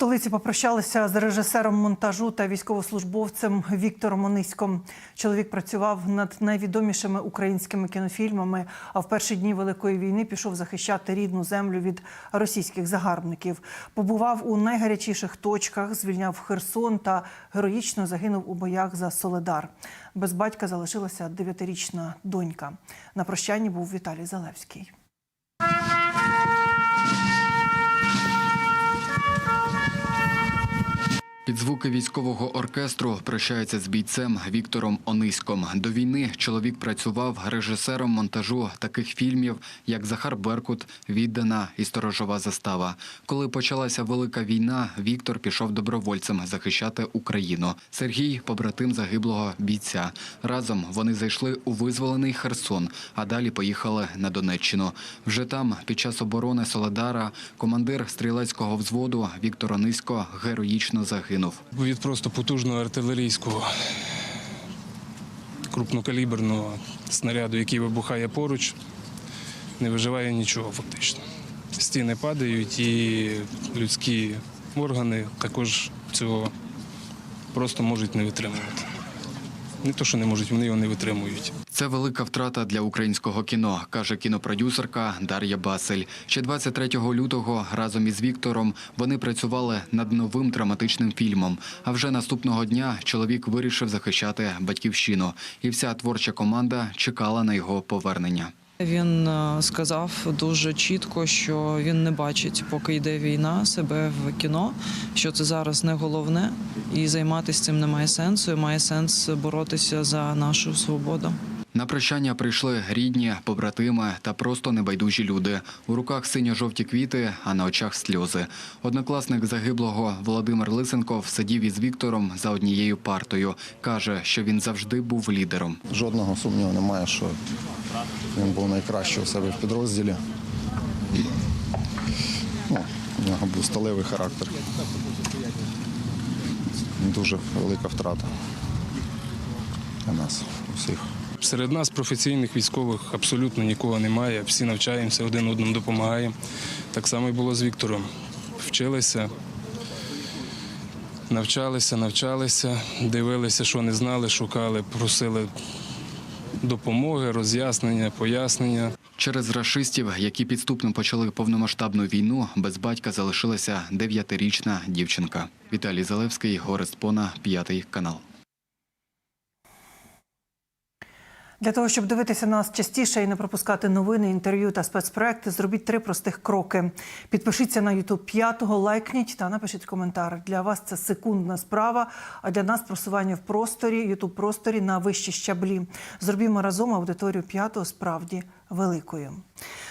столиці попрощалися з режисером монтажу та військовослужбовцем Віктором Ониськом. Чоловік працював над найвідомішими українськими кінофільмами. А в перші дні великої війни пішов захищати рідну землю від російських загарбників. Побував у найгарячіших точках, звільняв Херсон та героїчно загинув у боях за Соледар. Без батька залишилася дев'ятирічна донька. На прощанні був Віталій Залевський. Під звуки військового оркестру прощається з бійцем Віктором Ониськом. До війни чоловік працював режисером монтажу таких фільмів, як Захар Беркут, Віддана і Сторожова застава. Коли почалася велика війна, Віктор пішов добровольцем захищати Україну. Сергій побратим загиблого бійця. Разом вони зайшли у визволений Херсон, а далі поїхали на Донеччину. Вже там, під час оборони Соледара, командир стрілецького взводу Віктор Онисько героїчно загинув. Від просто потужного артилерійського крупнокаліберного снаряду, який вибухає поруч, не виживає нічого фактично. Стіни падають і людські органи також цього просто можуть не витримувати. Не то, що не можуть, вони його не витримують. Це велика втрата для українського кіно, каже кінопродюсерка Дар'я Басель. Ще 23 лютого разом із Віктором вони працювали над новим драматичним фільмом. А вже наступного дня чоловік вирішив захищати батьківщину, і вся творча команда чекала на його повернення. Він е, сказав дуже чітко, що він не бачить, поки йде війна, себе в кіно, що це зараз не головне, і займатися цим немає сенсу. і Має сенс боротися за нашу свободу. На прощання прийшли рідні, побратими та просто небайдужі люди. У руках синьо-жовті квіти, а на очах сльози. Однокласник загиблого Володимир Лисенков сидів із Віктором за однією партою. Каже, що він завжди був лідером. Жодного сумніву немає, що він був найкращий у себе в підрозділі. Ну, у нього був сталевий характер. Дуже велика втрата для нас усіх. Серед нас професійних військових абсолютно нікого немає. Всі навчаємося, один одному допомагаємо. Так само і було з Віктором. Вчилися, навчалися, навчалися, дивилися, що не знали, шукали, просили допомоги, роз'яснення, пояснення. Через рашистів, які підступно почали повномасштабну війну, без батька залишилася дев'ятирічна дівчинка. Віталій Залевський, Орест Пона, п'ятий канал. Для того, щоб дивитися нас частіше і не пропускати новини, інтерв'ю та спецпроекти, зробіть три простих кроки. Підпишіться на YouTube п'ятого, лайкніть та напишіть коментар. Для вас це секундна справа, а для нас просування в просторі, YouTube просторі на вищі щаблі. Зробімо разом аудиторію п'ятого справді великою.